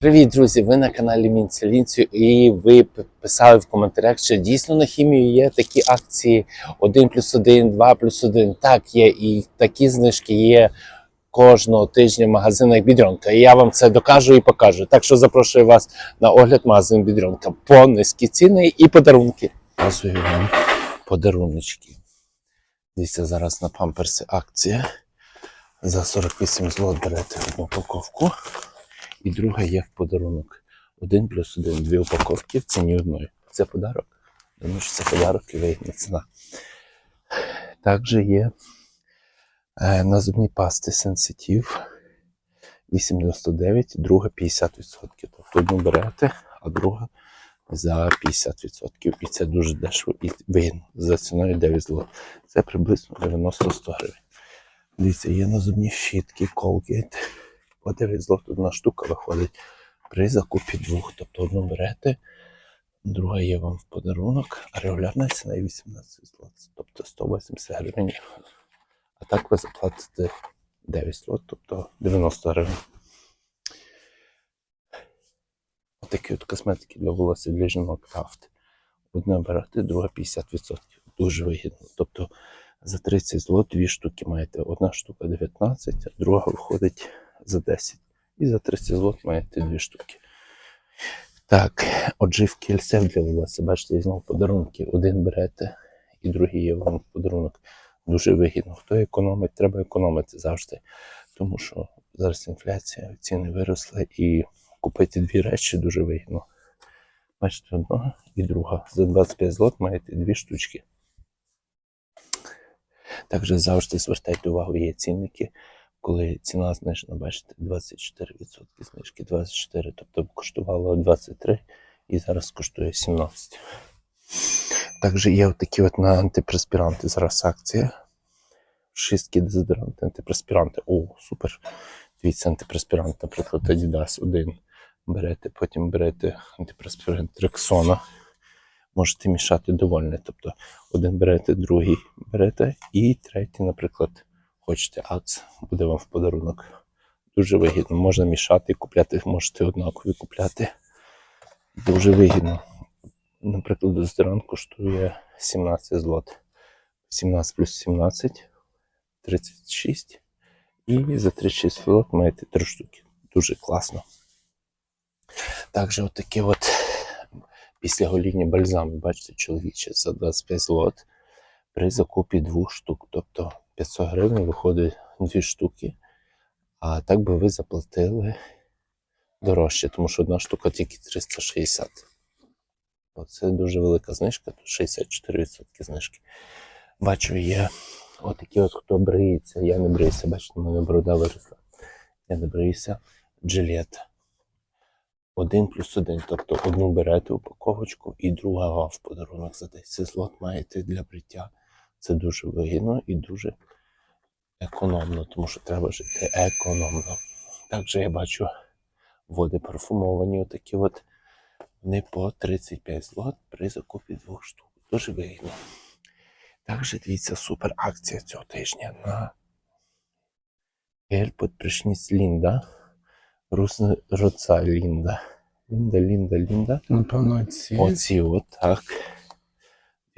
Привіт, друзі! Ви на каналі Мінцелінцю і ви писали в коментарях, що дійсно на хімію є такі акції 1 плюс 1, 2 плюс 1. Так, є, і такі знижки є кожного тижня в магазинах Бідронка. І я вам це докажу і покажу. Так що запрошую вас на огляд магазину Бідронка по низькі ціни і подарунки. Показую вам подаруночки. Дивіться, зараз на памперси акція. За 48 злот берете одну упаковку. І друга є в подарунок. Один плюс один, дві упаковки в ціні одної. Це подарок. Думаю, що це подарок і вигідна ціна. Також є е, на зубні пасти Sensitive 8,99, друга 50%. Тобто одну берете, а друга за 50%. І це дуже дешево і вигідно. За ціною 9 злот. Це приблизно 90-100 гривень. Дивіться, є на зубні щітки, Colgate по 9 злот одна штука виходить при закупі двох. Тобто одну берете, друга є вам в подарунок, а регулярна ціна є 18 злот, тобто 180 гривень. А так ви заплатите 9 злот, тобто 90 гривень. Отакі от косметики для волосся для жінок Крафт. Одне берете, друга 50%. Дуже вигідно. Тобто за 30 злот дві штуки маєте. Одна штука 19, а друга виходить за 10. І за 30 злот маєте дві штуки. Так, отживки ельсев для волосся. Бачите, знову подарунки. Один берете, і другий є вам подарунок. Дуже вигідно. Хто економить, треба економити завжди. Тому що зараз інфляція, ціни виросли і купити дві речі дуже вигідно. Бачите, одна і друга. За 25 злот маєте дві штучки. Також завжди звертайте увагу, є цінники, коли ціна знижена, бачите, 24% знижки, 24, тобто коштувало 23 і зараз коштує 17. Також є такі от на антипреспіранти зараз акція. Шістки дезодоранти, антипреспіранти. О, супер. Дивіться, антипреспірант, наприклад, Adidas один. Берете, потім берете антипреспірант Рексона. Можете мішати довольне. Тобто один берете, другий берете, і третій, наприклад, хочете акс, буде вам в подарунок. Дуже вигідно. Можна мішати, купляти, можете однакові купляти. Дуже вигідно. Наприклад, дезодорант коштує 17 злот. 17 плюс 17, 36. І за 36 злот маєте 3 штуки. Дуже класно. Також отакі от після гоління бальзами, бачите, чоловіче за 25 злот при закупі двох штук. Тобто 500 гривень виходить дві штуки. А так би ви заплатили дорожче, тому що одна штука тільки 360. Оце дуже велика знижка, тут 64% знижки. Бачу, є отакі от, хто бриється. Я не бриюся, бачите, у мене борода виросла. Я не бриюся. Джилет. Один плюс один. Тобто одну берете упаковочку і друга в подарунок за 10 злот маєте для бриття. Це дуже вигідно і дуже економно, тому що треба жити економно. Також я бачу води парфумовані, отакі от. Вони по 35 злот при закупі двох штук. Дуже вигідно. Також дивіться супер акція цього тижня на гель під Лінда. Русна роца Лінда. Лінда, Лінда, Лінда. Напевно, ці. Оці от так.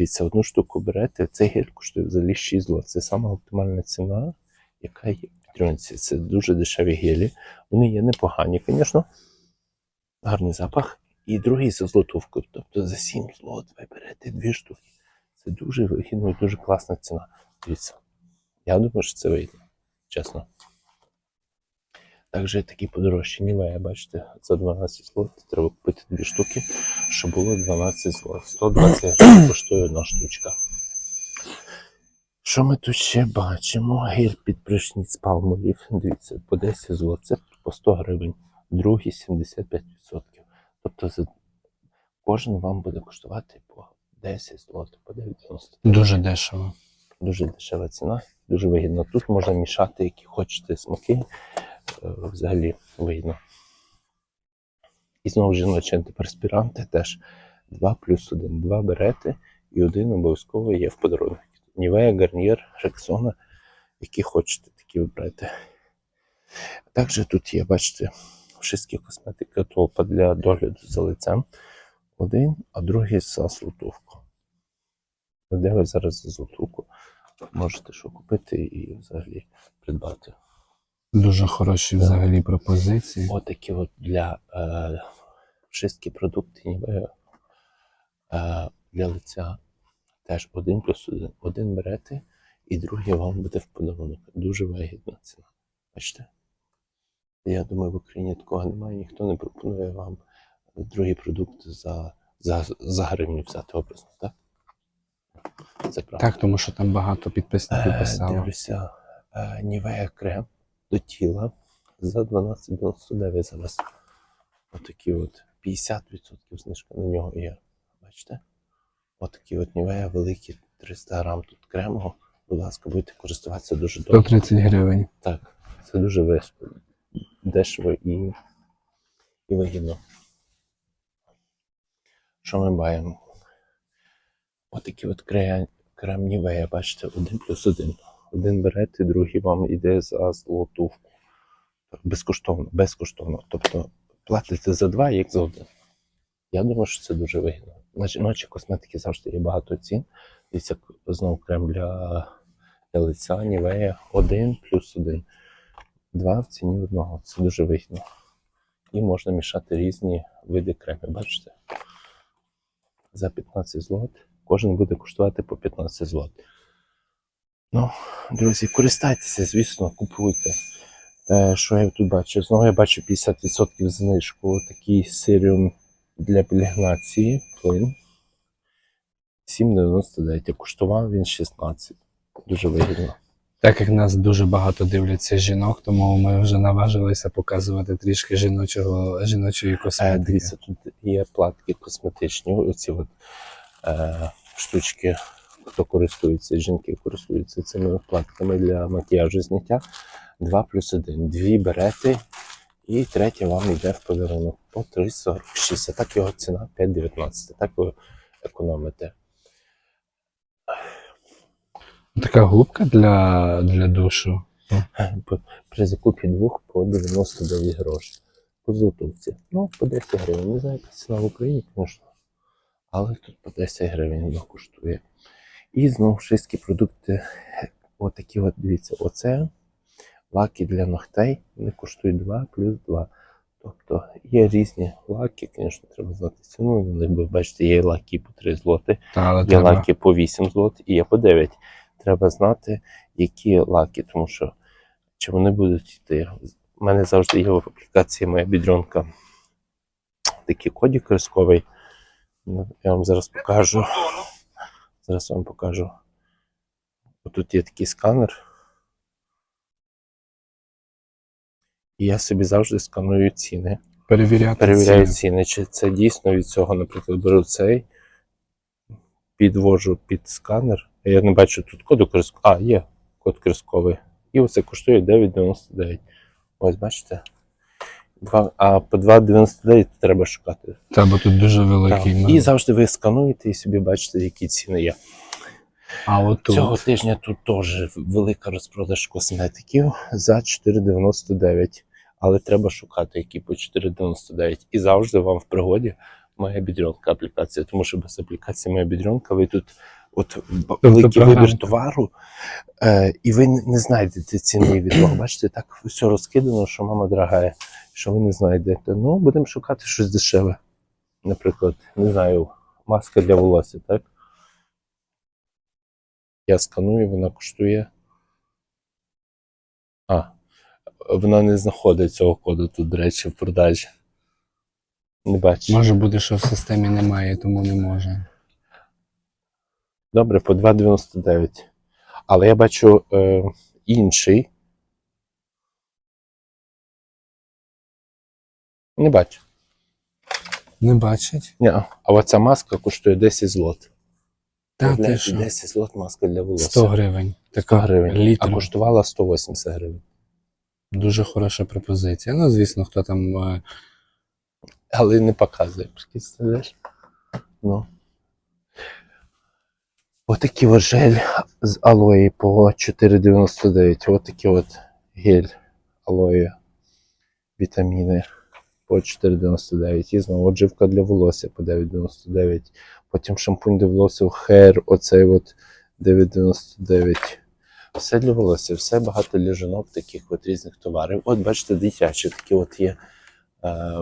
Дивіться, одну штуку берете, цей гель коштує взагалі 6 злот. Це сама оптимальна ціна, яка є в Петріонці. Це дуже дешеві гелі. Вони є непогані, звісно. Гарний запах. І другий за злотовку. Тобто за 7 злот ви берете дві штуки. Це дуже вигідно і дуже класна ціна. Дивіться. Я думаю, що це вигідно. Чесно. Також такі подорожчі Нівея, бачите, за 12 злот треба купити дві штуки, щоб було 12 злот. 120 гривень коштує одна штучка. Що ми тут ще бачимо? Гель під пришніць палмолів. Дивіться, по 10 злот, це по 100 гривень, другий 75%. Тобто за кожен вам буде коштувати по 10 злот, по 90. Дуже дешево. Дуже дешева ціна, дуже вигідно. Тут можна мішати, які хочете смаки. Е, Взагалі вигідно. І знову жіночі антиперспіранти теж 2 плюс 1. 2 берете і один обов'язково є в подарунок. Нівея, гарнір, рексона, які хочете, такі вибрати. Також тут є, бачите, Wszystкі косметики толпа для догляду за лицем. Один, а другий за золотувку. Де ви зараз за золотувку можете що купити і взагалі придбати. Дуже хороші Да. взагалі пропозиції. Отакі от для е, всі продукти ніби е, для лиця теж один плюс один. Один берете, і другий вам буде в подарунок. Дуже вигідна ціна. Бачите? Я думаю, в Україні такого немає, ніхто не пропонує вам другий продукт за, за, за гривню взяти образно, так? Це правда. Так, тому що там багато підписників Е, писало. Дивлюся, е, Нівея крем до тіла за 12,99 зараз. Отакі от 50% знижка на нього є. Бачите? Отакі от Нівея великі 300 грам тут крему. Будь ласка, будете користуватися дуже добре. 130 гривень. Так, це дуже вис- дешево і, і вигідно. Що ми маємо? Отакі от крем, крем Нівея, бачите, один плюс один. Один берете, другий вам іде за золотувку. Безкоштовно, безкоштовно. Тобто платите за два, як за один. Я думаю, що це дуже вигідно. На жіночі косметики завжди є багато цін. Дивіться, знову крем для, для лиця, Нівея, один плюс один. Два в ціні одного. Це дуже вигідно. І можна мішати різні види кремів. Бачите? За 15 злот. Кожен буде коштувати по 15 злот. Ну, друзі, користайтеся, звісно, купуйте. Е, що я тут бачу? Знову я бачу 50% знижку. Такий сиріум для пілігнації. Плин. 7,99. Коштував він 16. Дуже вигідно. Так як нас дуже багато дивляться жінок, тому ми вже наважилися показувати трішки жіночого, жіночої Е, косметики. дивіться, тут є платки косметичні, оці от, е, штучки, хто користується, жінки користуються цими платками для макіяжу зняття. 2 плюс 1. Дві берете, і третя вам йде в подарунок по 3,46. А так його ціна 5,19. Так ви економите. Така губка для, для душу. При закупі двох по 99 грошей. По золотовці. Ну, по 10 гривень. Не знаю, яка ціна в Україні, звісно. Але тут по 10 гривень воно коштує. І знову всі продукти. Отакі от, дивіться, оце лаки для ногтей. Вони коштують 2 плюс 2. Тобто є різні лаки, звісно, треба знати ціну. на них, бо бачите, є лаки по 3 злоти. Та, але Є треба. лаки по 8 злот і є по 9. Треба знати, які лаки, тому що чи вони будуть йти. У мене завжди є в аплікації моя бідрюнка. Такий кодик рисковий. Ну, Я вам зараз покажу. Зараз вам покажу. Тут є такий сканер. І я собі завжди сканую ціни. Перевіряти Перевіряю ціни. ціни, чи це дійсно від цього, наприклад, беру цей, підвожу під сканер. Я не бачу тут коду крисковий. А, є код крисковий. І оце коштує 9,99. Ось бачите? А по 2,99 треба шукати. Та, бо тут дуже Так. великий. І завжди ви скануєте і собі бачите, які ціни є. А от тут. Цього тижня тут теж велика розпродаж косметиків за 4,99. Але треба шукати, які по 4,99. І завжди вам в пригоді моя бідрюнка аплікація. Тому що без аплікації моя бідрюнка, ви тут от б- великий вибір товару, е, і ви не знайдете ціни від того. Бачите, так все розкидано, що мама дорогая, що ви не знайдете. Ну, будемо шукати щось дешеве. Наприклад, не знаю, маска для волосся, так? Я сканую, вона коштує. А, вона не знаходить цього коду тут, до речі, в продажі. Не бачу. Може бути, що в системі немає, тому не може. Добре, по 2,99. Але я бачу е, інший. Не бачу. Не бачить? Ні, а оця маска коштує 10 злот. Та ти що? 10 злот маска для волосся. 100 гривень. 100 Така гривень. літр. А коштувала 180 гривень. Дуже хороша пропозиція. Ну, звісно, хто там. е, Але не показує, представляєш? Ну. Отакий от жель з алої по 4,99. Отакий от гель алої, вітаміни. По 4,99. І знову дживка для волосся по 9,99. Потім шампунь для волосся Hair, оцей от 9,99. Все для волосся, все багато для жінок, таких от різних товарів. От бачите, дитячі такі от є е,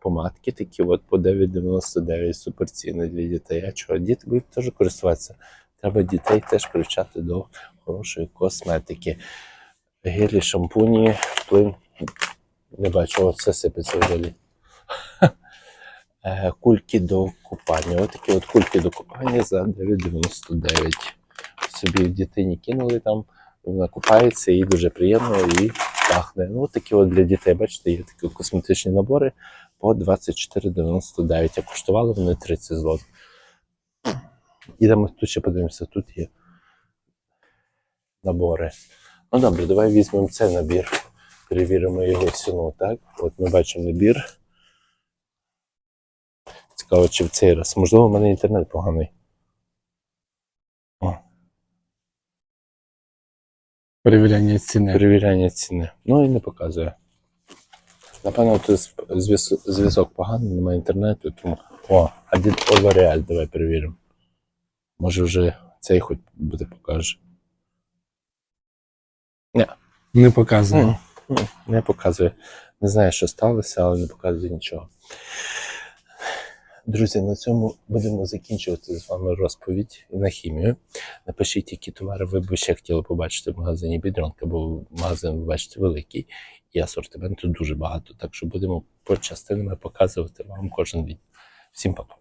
помадки, такі от по 9,99 суперціни для дітей. А чого? Діти будуть теж користуватися. Треба дітей теж привчати до хорошої косметики. Гелі, шампуні, плин. Не бачу, от все сипеться взагалі. Е, Кульки до купання. Ось такі от кульки до купання за 9,99. Собі дитині кинули там, вона купається, їй дуже приємно і пахне. Ну, такі от для дітей, бачите, є такі косметичні набори по 24,99, а коштували вони 30 злотих. Ідемо тут ще подивимося, тут є набори. Ну добре, давай візьмемо цей набір, перевіримо його ціну, так? От ми бачимо набір. Цікаво, чи в цей раз. Можливо, в мене інтернет поганий. О, Перевіряння ціни. перевіряння ціни. Ну і не показує. Напевно, тут зв'язок поганий, немає інтернету, тому. О, а дід L'Oreal, давай перевіримо. Може вже цей хоч буде покаже. Не показує. М, м, Не показує. Не знаю, що сталося, але не показує нічого. Друзі, на цьому будемо закінчувати з вами розповідь на хімію. Напишіть, які товари ви б ще хотіли побачити в магазині Бідронка, бо магазин, бачите, великий і асортименту дуже багато. Так що будемо по частинами показувати вам кожен день. Всім па-па.